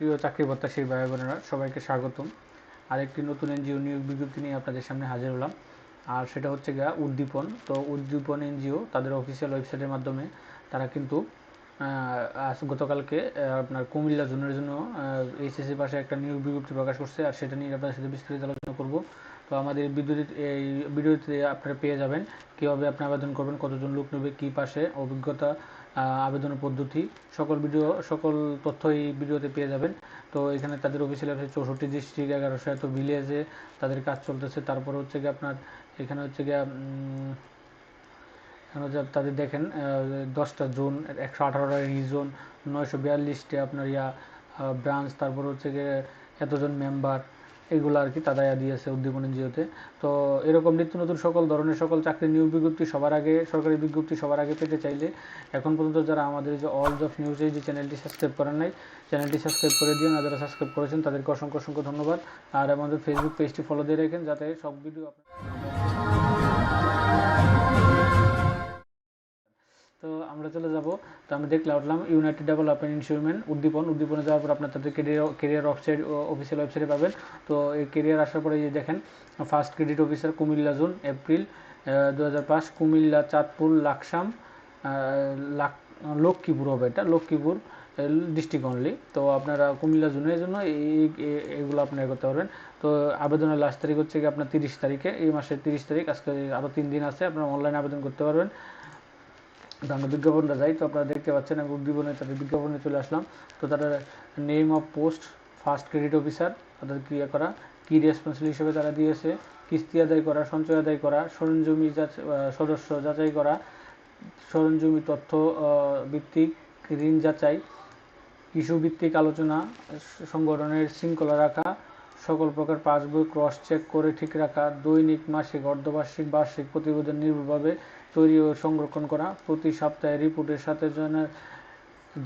প্রিয় চাকরি প্রত্যাশী ভাই বোনেরা সবাইকে স্বাগতম। আরেকটি নতুন এনজিও নিয়োগ বিজ্ঞপ্তি নিয়ে আপনাদের সামনে হাজির হলাম। আর সেটা হচ্ছে গিয়া উদ্দীপন। তো উদ্দীপন এনজিও তাদের অফিসিয়াল ওয়েবসাইটের মাধ্যমে তারা কিন্তু গতকালকে আপনার কুমিল্লা জোনের জন্য এইচএসসি পাশে একটা নিয়োগ বিজ্ঞপ্তি প্রকাশ করছে। আর সেটা নিয়ে আপনাদের সাথে বিস্তারিত আলোচনা করব। তো আমাদের বিদ্যুৎ এই ভিডিওতে আপনারা পেয়ে যাবেন। কীভাবে আপনি আবেদন করবেন, কতজন লোক নেবে, কী পাশে, অভিজ্ঞতা আবেদনের পদ্ধতি, সকল ভিডিও, সকল তথ্য এই ভিডিওতে পেয়ে যাবেন। তো এখানে তাদের অফিসিয়াল আছে চৌষট্টি ডিস্ট্রিক্ট এগারোশো এত ভিলেজে তাদের কাজ চলতেছে। তারপরে হচ্ছে গিয়ে আপনার, এখানে হচ্ছে গিয়ে হচ্ছে তাদের দেখেন দশটা জোন, একশো আঠারোটা রিজন, নয়শো বিয়াল্লিশটি আপনার ইয়া ব্রাঞ্চ, তারপর হচ্ছে গিয়ে এতজন মেম্বার। এগুলো আর কি তারা দিয়েছে উদ্দীপন এনজিওতে তো এরকম নিত্য নতুন সকল ধরনের সকল চাকরি নিয়োগ বিজ্ঞপ্তি সবার আগে, সরকারি বিজ্ঞপ্তি সবার আগে পেতে চাইলে এখন পর্যন্ত যারা আমাদের যে অল জব নিউজ এই যে চ্যানেলটি সাবস্ক্রাইব করেন নাই, চ্যানেলটি সাবস্ক্রাইব করে দিন যারা সাবস্ক্রাইব করেছেন তাদেরকে অসংখ্য অসংখ্য ধন্যবাদ। আর আমাদের ফেসবুক পেজটি ফলো দিয়ে রাখেন, যাতে সব ভিডিও তো তো আমরা দেখলে উঠলাম ইউনাইটেড ডেভেলপমেন্ট ইনস্ট্রুমেন্ট উদ্দীপন, উদ্দীপনে যাওয়ার পর আপনার তাদের কেরিয়ার কেরিয়ার ওয়েবসাইট অফিসিয়াল ওয়েবসাইটে পাবেন। তো এই কেরিয়ার আসার পরে যে দেখেন first credit officer Comilla zone April দু হাজার পাঁচ, কুমিল্লা, চাঁদপুর, লাকসাম লাক, লক্ষ্মীপুর হবে এটা, লক্ষ্মীপুর ডিস্ট্রিক্ট অনলি তো আপনারা কুমিল্লা জোনের জন্য এই এগুলো আপনারা করতে পারবেন। তো আবেদনের লাস্ট তারিখ হচ্ছে কি আপনার তিরিশ তারিখে, এই মাসের তিরিশ তারিখ, আজকে আরও তিন দিন আছে, আপনারা অনলাইনে আবেদন করতে পারবেন। আমরা বিজ্ঞাপনটা যাই তো আপনারা দেখতে পাচ্ছেন, আমি উদ্দীপনে তাদের বিজ্ঞাপনে চলে আসলাম। তো তারা name of post first credit officer তাদের ক্রিয়া করা কি রেসপন্সিবল হিসেবে তারা দিয়েছে। কিস্তি আদায় করা, সঞ্চয় আদায় করা সরঞ্জমি সদস্য যাচাই করা সরঞ্জমি তথ্য ভিত্তিক ঋণ যাচাই, ইস্যু ভিত্তিক আলোচনা, সংগঠনের শৃঙ্খলা রাখা, সকল প্রকার পাসবই ক্রস চেক করে ঠিক রাখা, দৈনিক, মাসিক, অর্ধবার্ষিক, বার্ষিক প্রতিবেদন নির্ভুলভাবে তৈরি ও সংরক্ষণ করা। প্রতি সপ্তাহে রিপোর্টের সাথে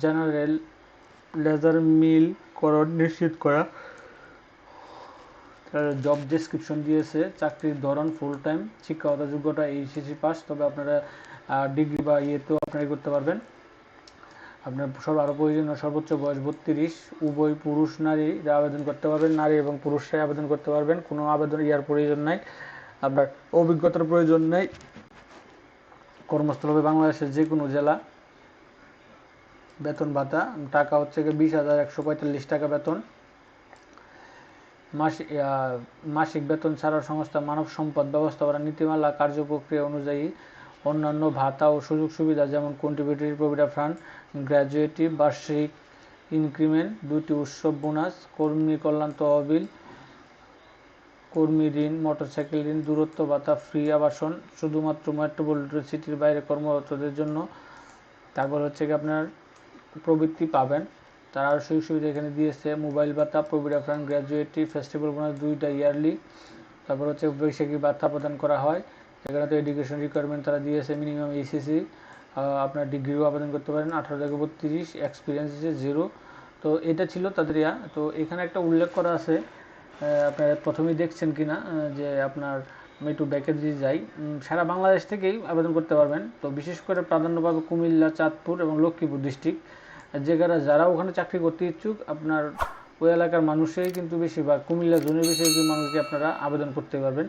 জেনারেল লেজার মিল করণ নিশ্চিত করা। জব ডেসক্রিপশন দিয়েছে, চাকরির ধরন ফুল টাইম শিক্ষাগত যোগ্যতা এইচএসসি পাস তবে আপনারা ডিগ্রি বা ইয়েতেও আপনারা করতে পারবেন। আপনার সব আরও প্রয়োজনীয় সর্বোচ্চ বয়স বত্রিশ, উভয় পুরুষ নারী আবেদন করতে পারবেন, নারী এবং পুরুষরাই আবেদন করতে পারবেন, কোনো আবেদন ইয়ার প্রয়োজন নাই। আপনার অভিজ্ঞতার প্রয়োজন নেই। কর্মস্থল হবে বাংলাদেশের যে কোনো জেলা, বেতন ভাতা, টাকা হচ্ছে গিয়ে বিশ হাজার একশো পঁয়তাল্লিশ টাকা বেতন। মাসিক মাসিক বেতন ছাড়াও সংস্থা মানব সম্পদ ব্যবস্থাপনা নীতিমালা কার্যপ্রক্রিয়া অনুযায়ী অন্যান্য ভাতা ও সুযোগ সুবিধা যেমন কন্ট্রিবিউটরি প্রভিডেন্ট ফান্ড গ্র্যাজুয়েটি বার্ষিক ইনক্রিমেন্ট দুটি উৎসব বোনাস কর্মী কল্যাণ তহবিল কর্মী ঋণ, মোটরসাইকেল ঋণ, দূরত্ব ভাতা, ফ্রি আবাসন, শুধুমাত্র মেট্রোপলিটন সিটির বাইরে কর্মরতদের জন্য। তারপর হচ্ছে কি আপনার প্রবৃত্তি পাবেন। তারা সুযোগ সুবিধা এখানে দিয়েছে, মোবাইল ভাতা provident fund gratuity, festival bonus দুইটা ইয়ারলি। তারপর হচ্ছে বৈশাখী ভাতা প্রদান করা হয়। এখানে তো এডুকেশন রিকোয়ারমেন্ট তারা দিয়েছে, মিনিমাম এইসিসি আপনার ডিগ্রিও আবেদন করতে পারেন, আঠারো থেকে বত্রিশ এক্সপিরিয়েন্স জিরো তো এটা ছিল তাদের ইয়া। তো এখানে একটা উল্লেখ করা আছে আপনারা প্রথমেই দেখছেন কি না যে আপনার একটু ব্যাকে দিয়ে যাই সারা বাংলাদেশ থেকেই আবেদন করতে পারবেন। তো বিশেষ করে প্রাধান্য পাবে কুমিল্লা, চাঁদপুর এবং লক্ষ্মীপুর ডিস্ট্রিক্ট যেখানে যারা ওখানে চাকরি করতে ইচ্ছুক, আপনার ওই এলাকার মানুষই কিন্তু বেশিরভাগ, কুমিল্লা জোনের বেশি মানুষকে আপনারা আবেদন করতে পারবেন।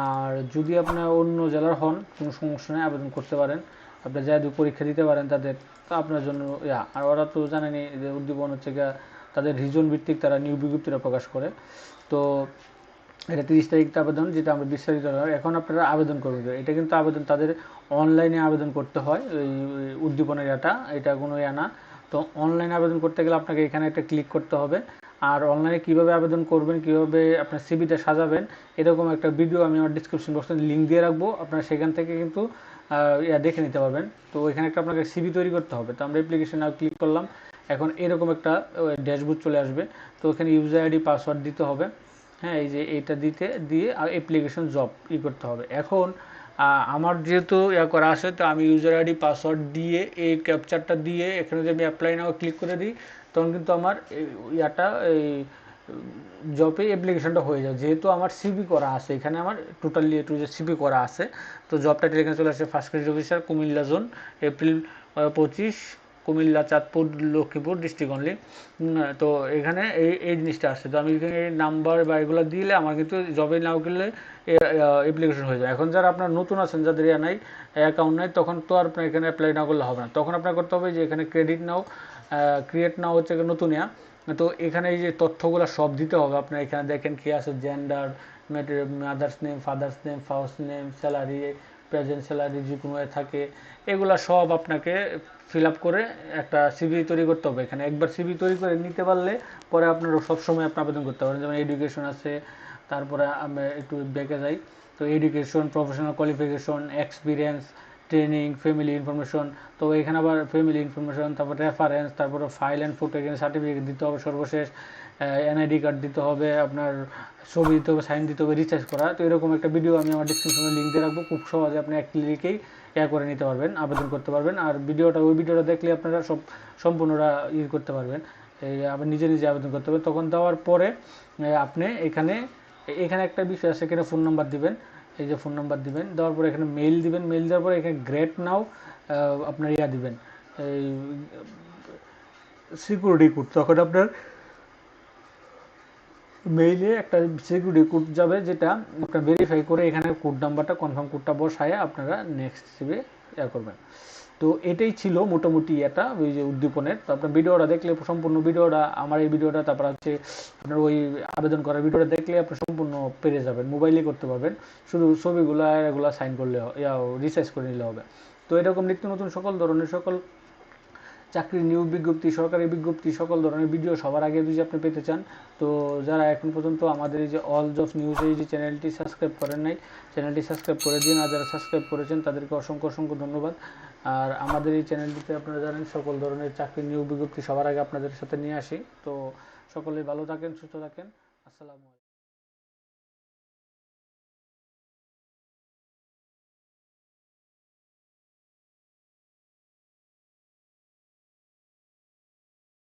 আর যদি আপনার অন্য জেলার হন, কোনো সমস্যা নেই, আবেদন করতে পারেন। আপনার যা পরীক্ষা দিতে পারেন তাদের। তো আপনার জন্য, ইয়া, আর ওরা তো জানেনি যে উদ্দীপন হচ্ছে গিয়া তাদের রিজন ভিত্তিক তারা নিয়োগ বিজ্ঞপ্তিটা প্রকাশ করে। তো এটা তিরিশ তারিখটা আবেদন, যেটা আমরা বিস্তারিত এখন আপনারা আবেদন করবেন। এটা কিন্তু আবেদন তাদের অনলাইনে আবেদন করতে হয় ওই উদ্দীপনের এটা এটা কোনো ইয়া না। তো অনলাইনে আবেদন করতে গেলে আপনাকে এখানে একটা ক্লিক করতে হবে। আর অনলাইনে কীভাবে আবেদন করবেন, কীভাবে আপনার সিবিটা সাজাবেন, এরকম একটা ভিডিও আমি আমার ডিসক্রিপশন বক্সে লিঙ্ক দিয়ে রাখব। আপনারা সেখান থেকে কিন্তু দেখে নিতে পারবেন। তো এখানে একটা আপনাকে সিবি তৈরি করতে হবে। তো আমরা অ্যাপ্লিকেশন ক্লিক করলাম। এখন এরকম একটা ড্যাশবোর্ড চলে আসবে। তো এখানে ইউজার আইডি পাসওয়ার্ড দিতে হবে। হ্যাঁ এই যে এটা দিতে, দিয়ে অ্যাপ্লিকেশন জব ই করতে হবে। এখন আমার যেহেতু ইয়া করা আছে, তো আমি ইউজার আইডি পাসওয়ার্ড দিয়ে, এই ক্যাপচারটা দিয়ে, এখানে যদি আমি অ্যাপ্লাই নাও ক্লিক করে দিই, তখন কিন্তু আমার ইয়াটা, এই জবে অ্যাপ্লিকেশনটা হয়ে যায়। যেহেতু আমার সিবি করা আছে, এখানে আমার টোটালি টু যে সিবি করা আছে। তো জব টাইটেল এখানে চলে আসে first grade officer Comilla zone April পঁচিশ কুমিল্লা, চাঁদপুর, লক্ষ্মীপুর ডিস্ট্রিক্ট অনলি তো এখানে এই এই জিনিসটা আসছে। তো আমি এখানে এই নাম্বার বা এগুলো দিলে আমার কিন্তু জবে নাও করলে অ্যাপ্লিকেশন হয়ে যায়। এখন যারা আপনার নতুন আছেন, যাদের ইয়া নাই অ্যাকাউন্ট নাই, তখন তো আর আপনার এখানে অ্যাপ্লাই না করলে হবে না। তখন আপনার করতে হবে যে এখানে ক্রেডিট নাও ক্রিয়েট নাও হচ্ছে নতুন ইয়া। তো এখানে এই যে তথ্যগুলো সব দিতে হবে। আপনার এখানে দেখেন কি আছে gender mother's name father's name spouse name salary present salary যে কোনো থাকে, এগুলা সব আপনাকে ফিল আপ করে একটা সিভি তৈরি করতে হবে। এখানে একবার সিভি তৈরি করে নিতে পারলে পরে আপনারা সবসময় আপনি আবেদন করতে পারেন যেমন এডুকেশন আছে, তারপরে আমি একটু ব্যাকে যাই। তো education professional qualification experience training family information তো এখানে আবার ফ্যামিলি ইনফরমেশন তারপর রেফারেন্স তারপরে ফাইল অ্যান্ড ফটো এখানে সার্টিফিকেট দিতে হবে সর্বশেষ। এনআইডি কার্ড দিতে হবে, আপনার ছবি দিতে হবে সাইন দিতে হবে রিচার্জ করা। তো এরকম একটা ভিডিও আমি আমার ডিসক্রিপশনে লিঙ্ক দিয়ে রাখব। খুব সহজে আপনি এক ক্লিকেই ইয়া করে নিতে পারবেন, আবেদন করতে পারবেন। আর ভিডিওটা ওই ভিডিওটা দেখলে আপনারা সব সম্পূর্ণটা ই করতে পারবেন। এই আবার নিজে নিজে আবেদন করতে হবে। তখন দেওয়ার পরে আপনি এখানে এখানে একটা বিষয় আছে, এখানে ফোন নাম্বার দিবেন। এই যে ফোন নাম্বার দিবেন। দেওয়ার পরে এখানে মেইল দিবেন। মেইল দেওয়ার পরে এখানে গ্রেট নাও আপনার ইয়া দিবেন। এই সিকিউরিটি কোড তখন আপনার মেইলে একটা সিকিউরিটি কোড যাবে যেটা আপনার ভেরিফাই করে এখানে কোড নাম্বারটা কনফার্ম কোডটা বসায় আপনারা নেক্সট হিসেবে ইয়া করবেন। তো এটাই ছিল মোটামুটি এটা ওই যে উদ্দীপনের। তো আপনার ভিডিওটা দেখলে সম্পূর্ণ ভিডিওটা, আমার এই ভিডিওটা, তারপর হচ্ছে আপনার ওই আবেদন করার ভিডিওটা দেখলে আপনি সম্পূর্ণ পেরে যাবেন মোবাইলে করতে পারবেন। শুধু ছবিগুলো, এগুলো সাইন করলে রিসার্চ করে নিলে হবে। তো এরকম নিত্য নতুন সকল ধরনের সকল চাকরির নিয়োগ বিজ্ঞপ্তি, সরকারি বিজ্ঞপ্তি, সকল ধরনের ভিডিও সবার আগে যদি আপনি পেতে চান, তো যারা এখন পর্যন্ত আমাদের এই যে অল জব নিউজ এই যে চ্যানেলটি সাবস্ক্রাইব করেন নাই, চ্যানেলটি সাবস্ক্রাইব করে দিন। আর যারা সাবস্ক্রাইব করেছেন, তাদেরকে অসংখ্য অসংখ্য ধন্যবাদ। আর আমাদের এই চ্যানেলটিতে আপনারা জানেন, সকল ধরনের চাকরির নিয়োগ বিজ্ঞপ্তি সবার আগে আপনাদের সাথে নিয়ে আসি। তো সকলেই ভালো থাকেন, সুস্থ থাকেন। আসসালামু আলাইকুম।